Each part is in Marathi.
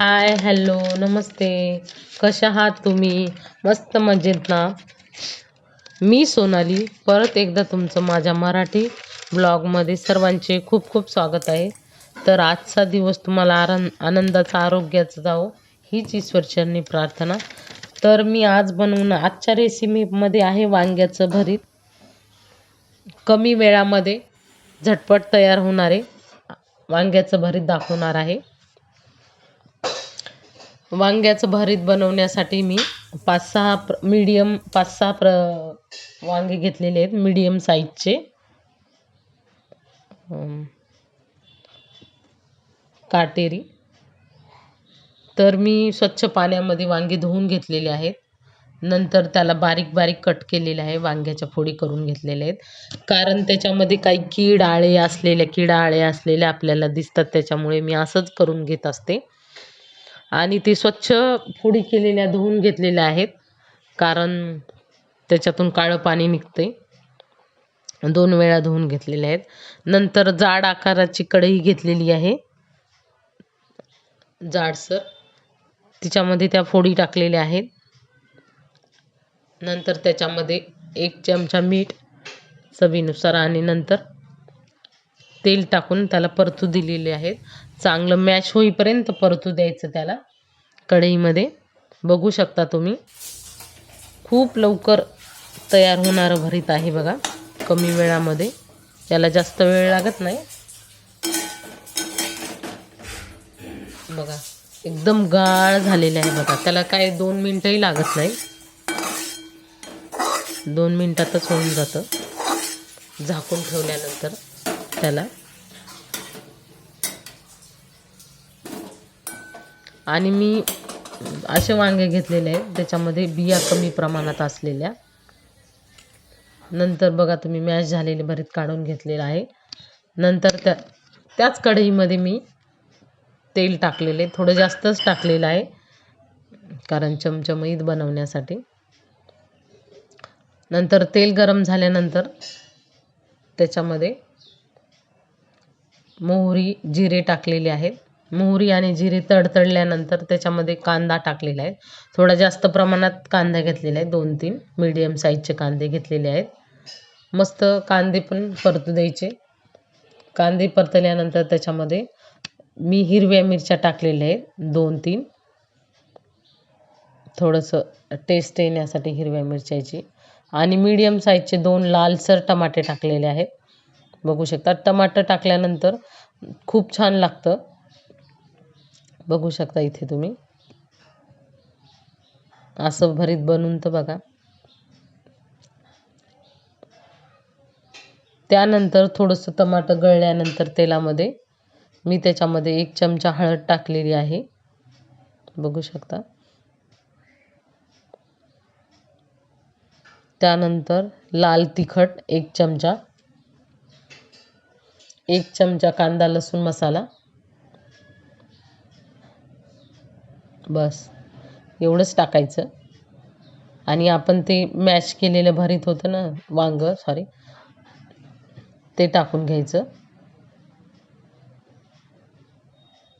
हाय हॅलो नमस्ते. कशा आहात तुम्ही? मस्त मजेत ना? मी सोनाली परत एकदा तुमचं माझ्या मराठी ब्लॉगमध्ये सर्वांचे खूप खूप स्वागत आहे. तर आजचा दिवस तुम्हाला आरन आनंदाचा आरोग्याचा जावो हीच ईश्वरचरणी प्रार्थना. तर मी आज बनवून आजच्या रेसिपीमध्ये आहे वांग्याचं भरीत. कमी वेळामध्ये झटपट तयार होणारे वांग्याचं भरीत दाखवणार आहे. वांग्याचं भरीत बनवण्यासाठी मी पाच सहा प्र मीडियम पाच सहा प्र वांगे घेतलेले आहेत मीडियम साईजचे काटेरी. तर मी स्वच्छ पाण्यामध्ये वांगे धुवून घेतलेले आहेत. नंतर त्याला बारीक बारीक कट केलेले आहे वांग्याच्या फोडी करून घेतलेल्या आहेत. कारण त्याच्यामध्ये काही कीड आळे असलेल्या किडा आळे असलेल्या आपल्याला दिसतात त्याच्यामुळे मी असंच करून घेत असते. आणि ते स्वच्छ फोडी केलेल्या धुवून घेतलेल्या आहेत. कारण त्याच्यातून काळं पाणी निघते दोन वेळा धुवून घेतलेल्या आहेत. नंतर जाड आकाराची कढई घेतलेली आहे. जाडसर तिच्यामध्ये त्या फोडी टाकलेल्या आहेत. नंतर त्याच्यामध्ये एक चमचा मीठ चवीनुसार आणि नंतर तेल टाकून त्याला परतू दिलेले आहेत. चांगलं मॅश होईपर्यंत परतू द्यायचं त्याला कढईमध्ये. बघू शकता तुम्ही. खूप लवकर तयार होणारं भरीत आहे बघा कमी वेळामध्ये. त्याला जास्त वेळ लागत नाही. बघा एकदम गाळ झालेलं आहे बघा. त्याला काय दोन मिनटंही लागत नाही. दोन मिनटातच होऊन जातं. झाकून ठेवल्यानंतर. त्याला आणि मी असे वांगे घेतलेले आहेत त्याच्यामध्ये बिया कमी प्रमाणात असलेल्या. नंतर बघा तुम्ही मॅश झालेले भरीत काढून घेतलेलं आहे. नंतर त्या त्याच कढईमध्ये मी तेल टाकलेले थोडं जास्तच टाकलेलं आहे कारण चमचमईत बनवण्यासाठी. नंतर तेल गरम झाल्यानंतर त्याच्यामध्ये मोहरी जिरे टाकलेले आहेत. मोहरी आणि जिरे तडतडल्यानंतर त्याच्यामध्ये कांदा टाकलेला आहे. थोडा जास्त प्रमाणात कांदा घेतलेला आहे. दोन तीन मीडियम साईजचे कांदे घेतलेले आहेत. मस्त कांदे पण परतू द्यायचे. कांदे परतल्यानंतर त्याच्यामध्ये मी हिरव्या मिरच्या टाकलेल्या आहेत. दोन तीन. थोडंसं टेस्ट येण्यासाठी हिरव्या मिरच्याची. आणि मीडियम साईजचे दोन लालसर टमाटे टाकलेले आहेत. बघू शकता. टमाटर टाकल्यानंतर खूप छान लागतं. बघू शकता इथे तुम्ही. असं भरीत बनवून तर बघा. त्यानंतर थोडंसं टमाटर गळल्यानंतर तेलामध्ये मी त्याच्यामध्ये एक चमचा हळद टाकलेली आहे. बघू शकता. त्यानंतर लाल तिखट एक चमचा एक चमचा कांदा लसूण मसाला. बस. एवढंच टाकायचं. आणि आपण ते मॅश केलेलं भरीत होतं ना वांग सॉरी ते टाकून घ्यायचं.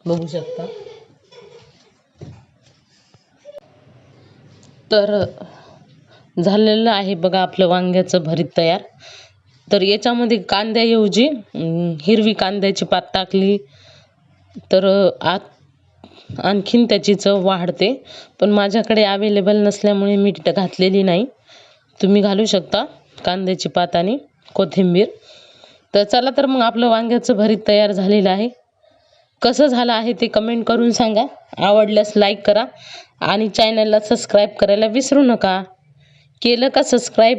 बघू शकता. तर झालेलं आहे बघा आपलं वांग्याचं भरीत तयार. तर याच्यामध्ये कांद्याऐवजी हिरवी कांद्याची पात टाकली. तर आत आणखीन त्याची चव वाढते. पण माझ्याकडे अवेलेबल नसल्यामुळे मी घातलेली नाही. तुम्ही घालू शकता कांद्याची पात आणि कोथिंबीर. तर चला तर मग आपलं वांग्याचं भरीत तयार झालेलं आहे. कसं झालं आहे ते कमेंट करून सांगा. आवडल्यास लाईक करा आणि चॅनलला सबस्क्राईब करायला विसरू नका. केलं का सबस्क्राईब